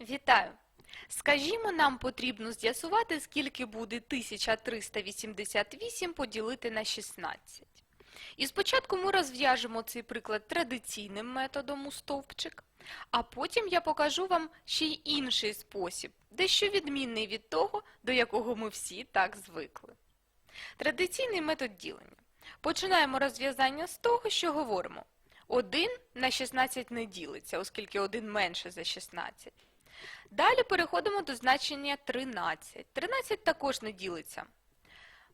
Вітаю! Скажімо, нам потрібно з'ясувати, скільки буде 1388 поділити на 16. І спочатку ми розв'яжемо цей приклад традиційним методом у стовпчик, а потім я покажу вам ще й інший спосіб, дещо відмінний від того, до якого ми всі так звикли. Традиційний метод ділення. Починаємо розв'язання з того, що говоримо. 1 на 16 не ділиться, оскільки 1 менше за 16. Далі переходимо до значення 13. 13 також не ділиться.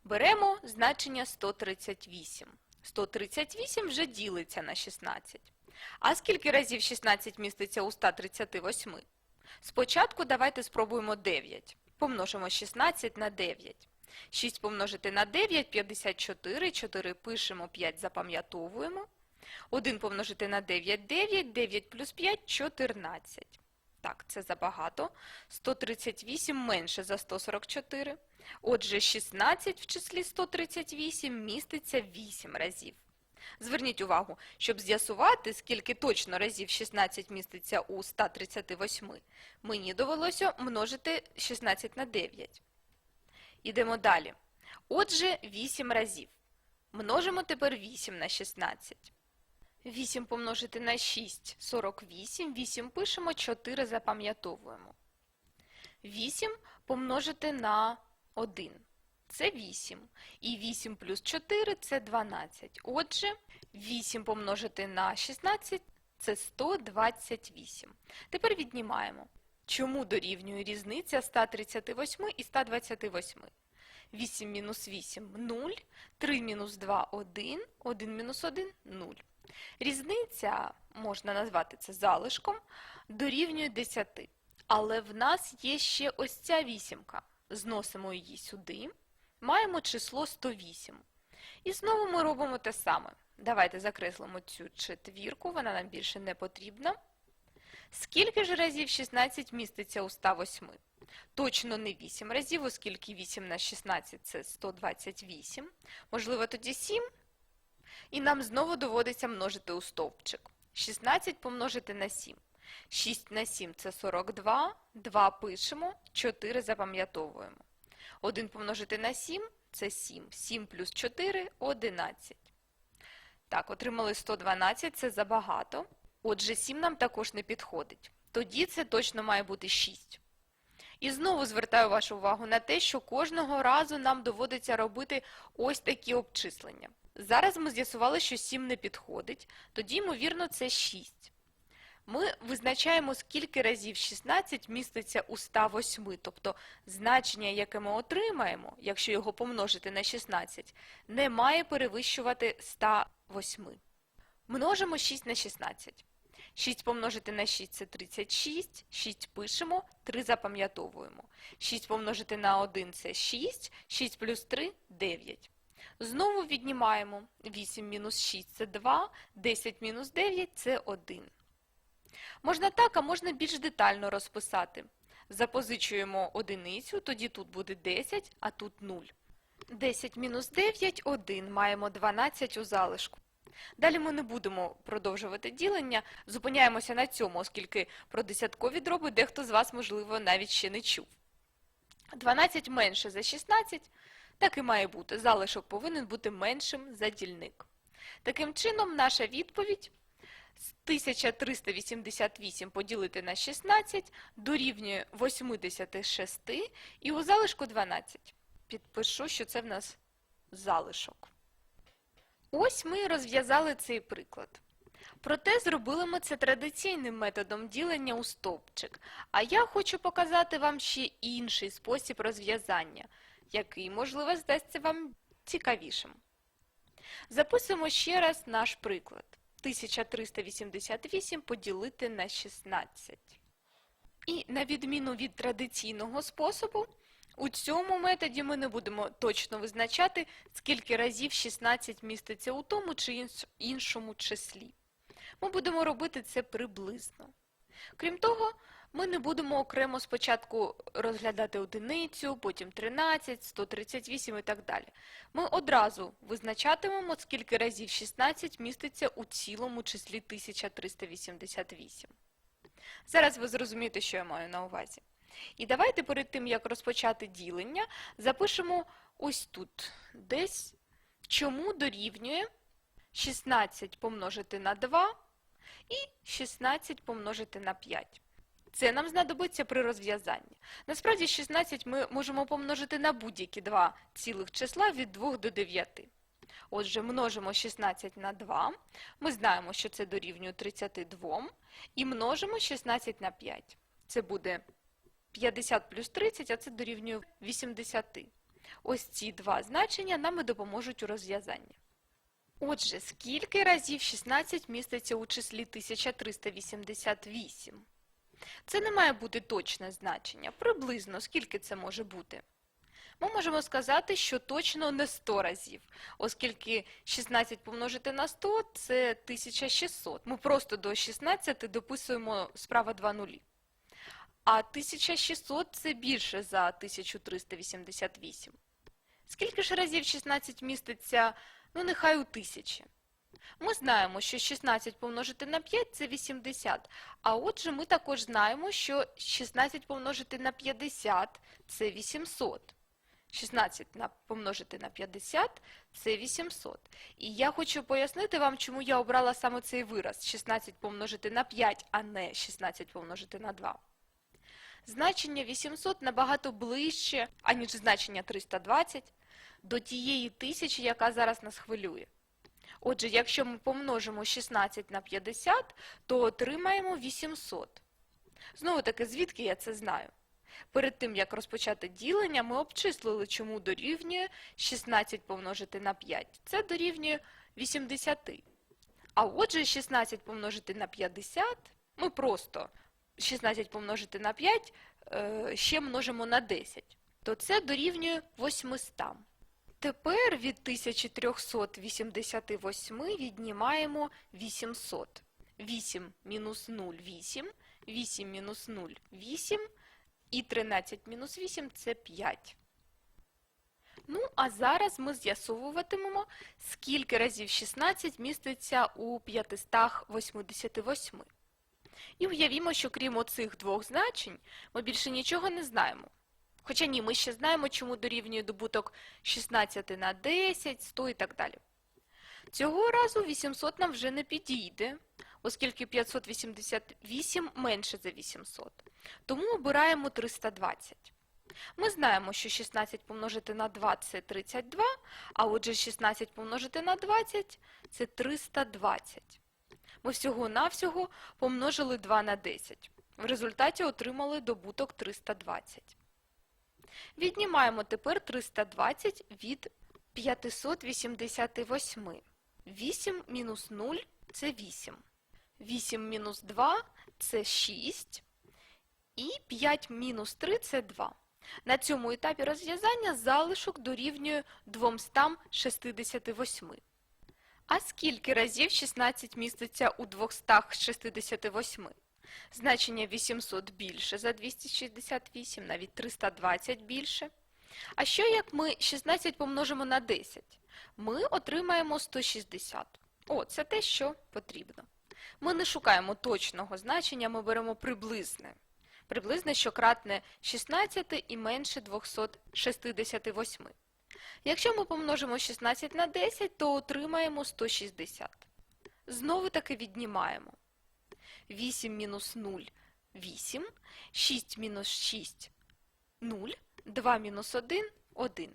Беремо значення 138. 138 вже ділиться на 16. А скільки разів 16 міститься у 138? Спочатку давайте спробуємо 9. Помножимо 16 на 9. 6 помножити на 9 – 54, 4 пишемо, 5 запам'ятовуємо. 1 помножити на 9 – 9, 9 плюс 5 – 14. Так, це забагато. 138 менше за 144. Отже, 16 в числі 138 міститься 8 разів. Зверніть увагу, щоб з'ясувати, скільки точно разів 16 міститься у 138, мені довелося множити 16 на 9. Ідемо далі. Отже, 8 разів. Множимо тепер 8 на 16. 8 помножити на 6 – 48, 8 пишемо, 4 запам'ятовуємо. 8 помножити на 1 – це 8. І 8 плюс 4 – це 12. Отже, 8 помножити на 16 – це 128. Тепер віднімаємо. Чому дорівнює різниця 138 і 128? 8 мінус 8 – 0, 3 мінус 2 – 1, 1 мінус 1 – 0. Різниця, можна назвати це залишком, дорівнює 10. Але в нас є ще ось ця вісімка. Зносимо її сюди. Маємо число 108. І знову ми робимо те саме. Давайте закреслимо цю четвірку, вона нам більше не потрібна. Скільки ж разів 16 міститься у 108? Точно не 8 разів, оскільки 8 на 16 – це 128. Можливо, тоді 7? І нам знову доводиться множити у стовпчик. 16 помножити на 7. 6 на 7 – це 42, 2 пишемо, 4 запам'ятовуємо. 1 помножити на 7 – це 7. 7 плюс 4 – 11. Так, отримали 112, це забагато. Отже, 7 нам також не підходить. Тоді це точно має бути 6. І знову звертаю вашу увагу на те, що кожного разу нам доводиться робити ось такі обчислення. Зараз ми з'ясували, що 7 не підходить, тоді, ймовірно, це 6. Ми визначаємо, скільки разів 16 міститься у 108, тобто значення, яке ми отримаємо, якщо його помножити на 16, не має перевищувати 108. Множимо 6 на 16. 6 помножити на 6 – це 36, 6 пишемо, 3 запам'ятовуємо. 6 помножити на 1 – це 6, 6 плюс 3 – 9. Знову віднімаємо. 8 мінус 6 – це 2, 10 мінус 9 – це 1. Можна так, а можна більш детально розписати. Запозичуємо одиницю, тоді тут буде 10, а тут 0. 10 мінус 9 – 1. Маємо 12 у залишку. Далі ми не будемо продовжувати ділення, зупиняємося на цьому, оскільки про десяткові дроби дехто з вас, можливо, навіть ще не чув. 12 менше за 16, так і має бути. Залишок повинен бути меншим за дільник. Таким чином, наша відповідь з 1388 поділити на 16 дорівнює 86 і у залишку 12. Підпишу, що це в нас залишок. Ось ми розв'язали цей приклад. Проте зробили ми це традиційним методом ділення у стовпчик, а я хочу показати вам ще інший спосіб розв'язання, який, можливо, здасться вам цікавішим. Записуємо ще раз наш приклад. 1388 поділити на 16. І на відміну від традиційного способу, у цьому методі ми не будемо точно визначати, скільки разів 16 міститься у тому чи іншому числі. Ми будемо робити це приблизно. Крім того, ми не будемо окремо спочатку розглядати одиницю, потім 13, 138 і так далі. Ми одразу визначатимемо, скільки разів 16 міститься у цілому числі 1388. Зараз ви зрозумієте, що я маю на увазі. І давайте перед тим, як розпочати ділення, запишемо ось тут десь, чому дорівнює 16 помножити на 2 і 16 помножити на 5. Це нам знадобиться при розв'язанні. Насправді 16 ми можемо помножити на будь-які два цілих числа від 2 до 9. Отже, множимо 16 на 2. Ми знаємо, що це дорівнює 32. І множимо 16 на 5. Це буде 50 плюс 30, а це дорівнює 80. Ось ці два значення нам і допоможуть у розв'язанні. Отже, скільки разів 16 міститься у числі 1388? Це не має бути точне значення. Приблизно скільки це може бути? Ми можемо сказати, що точно не 100 разів, оскільки 16 помножити на 100 – це 1600. Ми просто до 16 дописуємо справа 2 нулі. А 1600 – це більше за 1388. Скільки ж разів 16 міститься, ну нехай у тисячі? Ми знаємо, що 16 помножити на 5 – це 80. А отже, ми також знаємо, що 16 помножити на 50 – це 800. 16 на помножити на 50 – це 800. І я хочу пояснити вам, чому я обрала саме цей вираз – 16 помножити на 5, а не 16 помножити на 2. Значення 800 набагато ближче, аніж значення 320, до тієї тисячі, яка зараз нас хвилює. Отже, якщо ми помножимо 16 на 50, то отримаємо 800. Знову таки, звідки я це знаю? Перед тим, як розпочати ділення, ми обчислили, чому дорівнює 16 помножити на 5. Це дорівнює 80. А отже, 16 помножити на 50, ми просто 16 помножити на 5 е, ще множимо на 10. То це дорівнює 800. Тепер від 1388 віднімаємо 800. 8 мінус 0 – 8, 8 мінус 0 – 8, і 13 мінус 8 – це 5. Ну, а зараз ми з'ясовуватимемо, скільки разів 16 міститься у 588. І уявімо, що крім оцих двох значень, ми більше нічого не знаємо. Хоча ні, ми ще знаємо, чому дорівнює добуток 16 на 10, 100 і так далі. Цього разу 800 нам вже не підійде, оскільки 588 менше за 800. Тому обираємо 320. Ми знаємо, що 16 помножити на 2 – це 32, а отже 16 помножити на 20 – це 320. Ми всього-навсього помножили 2 на 10. В результаті отримали добуток 320. Віднімаємо тепер 320 від 588. 8 мінус 0 – це 8. 8 мінус 2 – це 6. І 5 мінус 3 – це 2. На цьому етапі розв'язання залишок дорівнює 268. А скільки разів 16 міститься у 268? Значення 800 більше за 268, навіть 320 більше. А що як ми 16 помножимо на 10? Ми отримаємо 160. О, це те, що потрібно. Ми не шукаємо точного значення, ми беремо приблизне. Приблизне, що кратне 16 і менше 268. Якщо ми помножимо 16 на 10, то отримаємо 160. Знову таки віднімаємо. 8 мінус 0 – 8, 6 мінус 6 – 0, 2 мінус 1 – 1.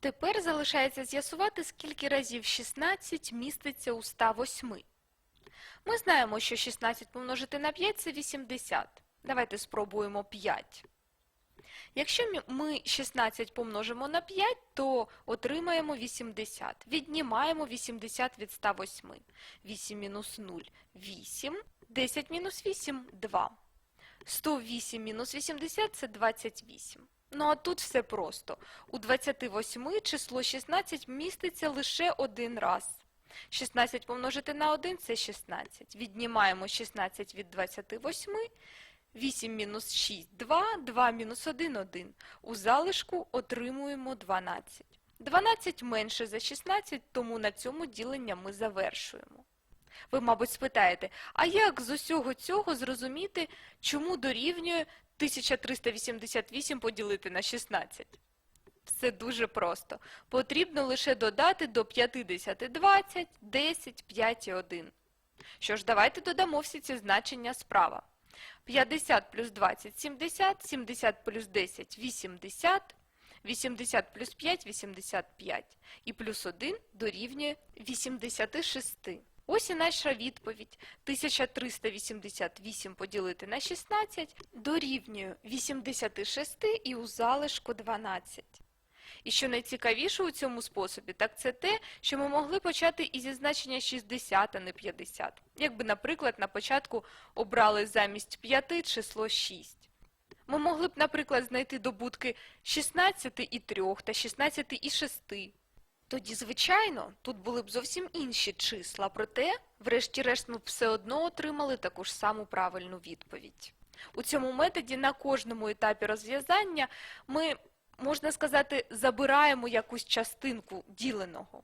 Тепер залишається з'ясувати, скільки разів 16 міститься у 108. Ми знаємо, що 16 помножити на 5 – це 80. Давайте спробуємо 5. Якщо ми 16 помножимо на 5, то отримаємо 80. Віднімаємо 80 від 108. 8 мінус 0 – 8. 10 мінус 8 – 2. 108 мінус 80 – це 28. Ну а тут все просто. У 28 число 16 міститься лише один раз. 16 помножити на 1 – це 16. Віднімаємо 16 від 28. 8 мінус 6 – 2, 2 мінус 1 – 1. У залишку отримуємо 12. 12 менше за 16, тому на цьому ділення ми завершуємо. Ви, мабуть, спитаєте, а як з усього цього зрозуміти, чому дорівнює 1388 поділити на 16? Все дуже просто. Потрібно лише додати до 50 20, 10, 5 і 1. Що ж, давайте додамо всі ці значення справа. 50 плюс 20 – 70, 70 плюс 10 – 80, 80 плюс 5 – 85, і плюс 1 дорівнює 86. Ось і наша відповідь. 1388 поділити на 16 дорівнює 86 і у залишку 12. І що найцікавіше у цьому способі, так це те, що ми могли почати із значення 60, а не 50. Якби, наприклад, на початку обрали замість 5 число 6. Ми могли б, наприклад, знайти добутки 16 і 3 та 16 і 6. Тоді, звичайно, тут були б зовсім інші числа, проте, врешті-решт, ми б все одно отримали таку ж саму правильну відповідь. У цьому методі на кожному етапі розв'язання ми, можна сказати, забираємо якусь частинку діленого.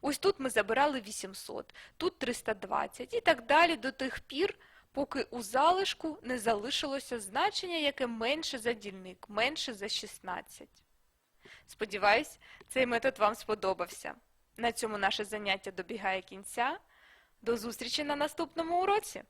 Ось тут ми забирали 800, тут 320 і так далі до тих пір, поки у залишку не залишилося значення, яке менше за дільник, менше за 16. Сподіваюсь, цей метод вам сподобався. На цьому наше заняття добігає кінця. До зустрічі на наступному уроці!